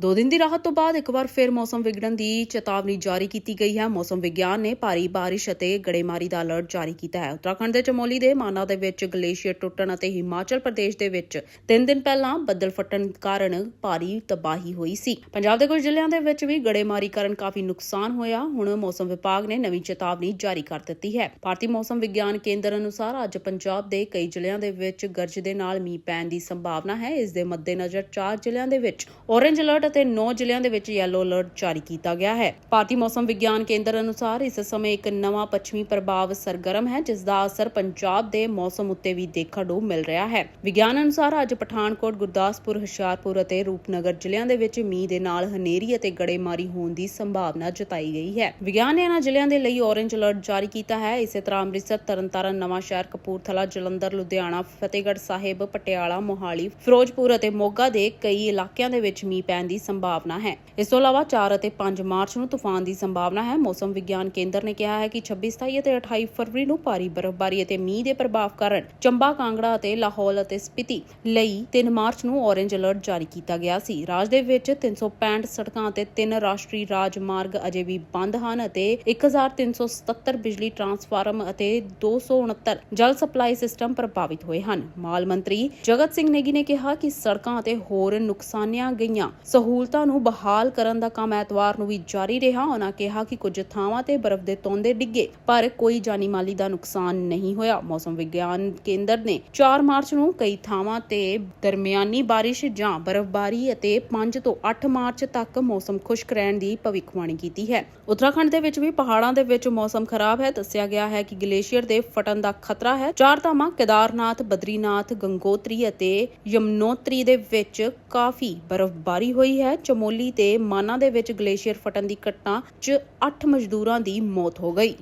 ਦੋ ਦਿਨ ਦੀ ਰਾਹਤ ਤੋਂ ਬਾਅਦ ਇੱਕ ਵਾਰ ਫਿਰ ਮੌਸਮ ਵਿਗੜਨ ਦੀ ਚੇਤਾਵਨੀ ਜਾਰੀ ਕੀਤੀ ਗਈ ਹੈ। ਮੌਸਮ ਵਿਗਿਆਨ ਨੇ ਭਾਰੀ ਬਾਰਿਸ਼ ਅਤੇ ਗੜੇਮਾਰੀ ਦਾ ਅਲਰਟ ਜਾਰੀ ਕੀਤਾ ਹੈ। ਉੱਤਰਾਖੰਡ ਦੇ ਚਮੋਲੀ ਦੇ ਮਾਨਾ ਦੇ ਵਿੱਚ ਗਲੇਸ਼ੀਅਰ ਟੁੱਟਣ ਅਤੇ ਹਿਮਾਚਲ ਪ੍ਰਦੇਸ਼ ਦੇ ਵਿੱਚ ਤਿੰਨ ਦਿਨ ਪਹਿਲਾਂ ਬੱਦਲ ਫਟਣ ਕਾਰਨ ਭਾਰੀ ਤਬਾਹੀ ਹੋਈ ਸੀ। ਪੰਜਾਬ ਦੇ ਕੁਝ ਜ਼ਿਲ੍ਹਿਆਂ ਦੇ ਵਿੱਚ ਵੀ ਗੜੇਮਾਰੀ ਕਾਰਨ ਕਾਫੀ ਨੁਕਸਾਨ ਹੋਇਆ। ਹੁਣ ਮੌਸਮ ਵਿਭਾਗ ਨੇ ਨਵੀਂ ਚੇਤਾਵਨੀ ਜਾਰੀ ਕਰ ਦਿੱਤੀ ਹੈ। ਭਾਰਤੀ ਮੌਸਮ ਵਿਗਿਆਨ ਕੇਂਦਰ ਅਨੁਸਾਰ ਅੱਜ ਪੰਜਾਬ ਦੇ ਕਈ ਜ਼ਿਲ੍ਹਿਆਂ ਦੇ ਵਿੱਚ ਗਰਜ ਦੇ ਨਾਲ ਮੀਂਹ ਪੈਣ ਦੀ ਸੰਭਾਵਨਾ ਹੈ। ਇਸ ਦੇ ਮੱਦੇਨਜ਼ਰ ਚਾਰ ਜ਼ਿਲ੍ਹਿਆਂ ਦੇ ਵਿੱਚ ਔਰੇਂਜ ਅਲਰਟ ਅਤੇ 9 ਜ਼ਿਲ੍ਹਿਆਂ ਦੇ ਵਿੱਚ ਯੈਲੋ ਅਲਰਟ ਜਾਰੀ ਕੀਤਾ ਗਿਆ ਹੈ। ਭਾਰਤੀ ਮੌਸਮ ਵਿਗਿਆਨ ਕੇਂਦਰ ਅਨੁਸਾਰ ਇਸ ਸਮੇਂ ਇੱਕ ਨਵਾਂ ਪੱਛਮੀ ਪ੍ਰਭਾਵ ਸਰਗਰਮ ਹੈ, ਜਿਸ ਦਾ ਅਸਰ ਪੰਜਾਬ ਦੇ ਮੌਸਮ ਉੱਤੇ ਵੀ ਦੇਖਣ ਨੂੰ ਮਿਲ ਰਿਹਾ ਹੈ। ਵਿਗਿਆਨ ਅਨੁਸਾਰ ਅੱਜ ਪਠਾਨਕੋਟ, ਗੁਰਦਾਸਪੁਰ, ਹੁਸ਼ਿਆਰਪੁਰ ਅਤੇ ਰੂਪਨਗਰ ਜ਼ਿਲ੍ਹਿਆਂ ਦੇ ਵਿੱਚ ਮੀਂਹ ਦੇ ਨਾਲ ਹਨੇਰੀ ਅਤੇ ਗੜੇਮਾਰੀ ਹੋਣ ਦੀ ਸੰਭਾਵਨਾ ਜਤਾਈ ਗਈ ਹੈ। ਵਿਗਿਆਨ ਨੇ ਇਹਨਾਂ ਜ਼ਿਲ੍ਹਿਆਂ ਦੇ ਲਈ ਔਰੇਂਜ ਅਲਰਟ ਜਾਰੀ ਕੀਤਾ ਹੈ। ਇਸੇ ਤਰ੍ਹਾਂ ਅੰਮ੍ਰਿਤਸਰ, ਤਰਨਤਾਰਨ, ਨਵਾਂ ਸ਼ਹਿਰ, ਕਪੂਰਥਲਾ, ਜਲੰਧਰ, ਲੁਧਿਆਣਾ, ਫਤਿਹਗੜ੍ਹ ਸਾਹਿਬ, ਪਟਿਆਲਾ, ਮੋਹਾਲੀ, ਫਿਰੋਜ਼ਪੁਰ ਅਤੇ ਮੋਗਾ ਦੇ ਕਈ ਇਲਾਕਿਆਂ ਦੇ ਵਿੱਚ ਮੀਂਹ ਪੈਣ ਦੀ ਸੰਭਾਵਨਾ ਹੈ। ਇਸ ਤੋਂ ਇਲਾਵਾ 4 ਅਤੇ 5 ਮਾਰਚ ਨੂੰ ਤੂਫਾਨ ਦੀ ਸੰਭਾਵਨਾ ਹੈ। ਮੌਸਮ ਵਿਗਿਆਨ ਕੇਂਦਰ ਨੇ ਕਿਹਾ ਹੈ ਕਿ 26 27 ਅਤੇ 28 ਫਰਵਰੀ ਨੂੰ ਭਾਰੀ ਬਰਫ਼ਬਾਰੀ ਅਤੇ ਮੀਂਹ ਦੇ ਪ੍ਰਭਾਵ ਕਾਰਨ ਚੰਬਾ, ਕਾਂਗੜਾ ਅਤੇ ਲਾਹੌਲ ਅਤੇ ਸਪਿਤੀ ਲਈ 3 ਮਾਰਚ ਨੂੰ ਔਰੇਂਜ ਅਲਰਟ ਜਾਰੀ ਕੀਤਾ ਗਿਆ ਸੀ। ਰਾਜ ਦੇ ਵਿੱਚ 365 ਸੜਕਾਂ ਅਤੇ 3 ਰਾਸ਼ਟਰੀ ਰਾਜਮਾਰਗ ਅਜੇ ਵੀ ਬੰਦ ਹਨ ਅਤੇ 1377 ਬਿਜਲੀ ਟਰਾਂਸਫਾਰਮ ਅਤੇ 269 ਜਲ ਸਪਲਾਈ ਸਿਸਟਮ ਪ੍ਰਭਾਵਿਤ ਹੋਏ ਹਨ। ਮਾਲ ਮੰਤਰੀ ਜਗਤ ਸਿੰਘ ਨੇਗੀ ਨੇ ਕਿਹਾ ਕਿ ਸੜਕਾਂ ਅਤੇ ਹੋਰ ਨੁਕਸਾਨੀਆਂ ਗਈਆਂ ਸਹੂਲਤਾਂ ਨੂੰ ਬਹਾਲ ਕਰਨ ਦਾ ਕੰਮ ਐਤਵਾਰ ਨੂੰ ਵੀ ਜਾਰੀ ਰਿਹਾ। ਉਹਨਾਂ ਕਿਹਾ ਕਿ ਕੁਝ ਥਾਵਾਂ ਤੇ ਬਰਫ਼ ਦੇ ਤੌਂਦੇ ਡਿੱਗੇ, ਪਰ ਕੋਈ ਜਾਨੀ ਮਾਲੀ ਦਾ ਨੁਕਸਾਨ ਨਹੀਂ ਹੋਇਆ। ਮੌਸਮ ਵਿਗਿਆਨ ਕੇਂਦਰ ਨੇ 4 ਮਾਰਚ ਨੂੰ ਕਈ ਥਾਵਾਂ ਤੇ ਦਰਮਿਆਨੀ ਬਾਰਿਸ਼ ਜਾਂ ਬਰਫ਼ਬਾਰੀ ਅਤੇ 5 ਤੋਂ 8 ਮਾਰਚ ਤੱਕ ਮੌਸਮ ਖੁਸ਼ਕ ਰਹਿਣ ਦੀ ਭਵਿੱਖਬਾਣੀ ਕੀਤੀ ਹੈ। ਉੱਤਰਾਖੰਡ ਦੇ ਵਿੱਚ ਵੀ ਪਹਾੜਾਂ ਦੇ ਵਿੱਚ ਮੌਸਮ ਖਰਾਬ ਹੈ। ਦੱਸਿਆ ਗਿਆ ਹੈ ਕਿ ਗਲੇਸ਼ੀਅਰ ਦੇ ਫਟਣ ਦਾ ਖਤਰਾ ਹੈ। ਚਾਰ ਧਾਮਾਂ ਕੇਦਾਰਨਾਥ, ਬਦਰੀਨਾਥ, ਗੰਗੋਤਰੀ ਅਤੇ ਯਮਨੋਤਰੀ ਦੇ ਵਿੱਚ ਕਾਫੀ ਬਰਫ਼ਬਾਰੀ ਹੋਈ ਹੋਈ ਹੈ, ਚਮੋਲੀ ਤੇ ਮਾਨਾ ਦੇ ਵਿੱਚ ਗਲੇਸ਼ੀਅਰ ਫਟਣ ਦੀ ਘਟਨਾ 'ਚ 8 ਮਜ਼ਦੂਰਾਂ ਦੀ ਮੌਤ ਹੋ ਗਈ।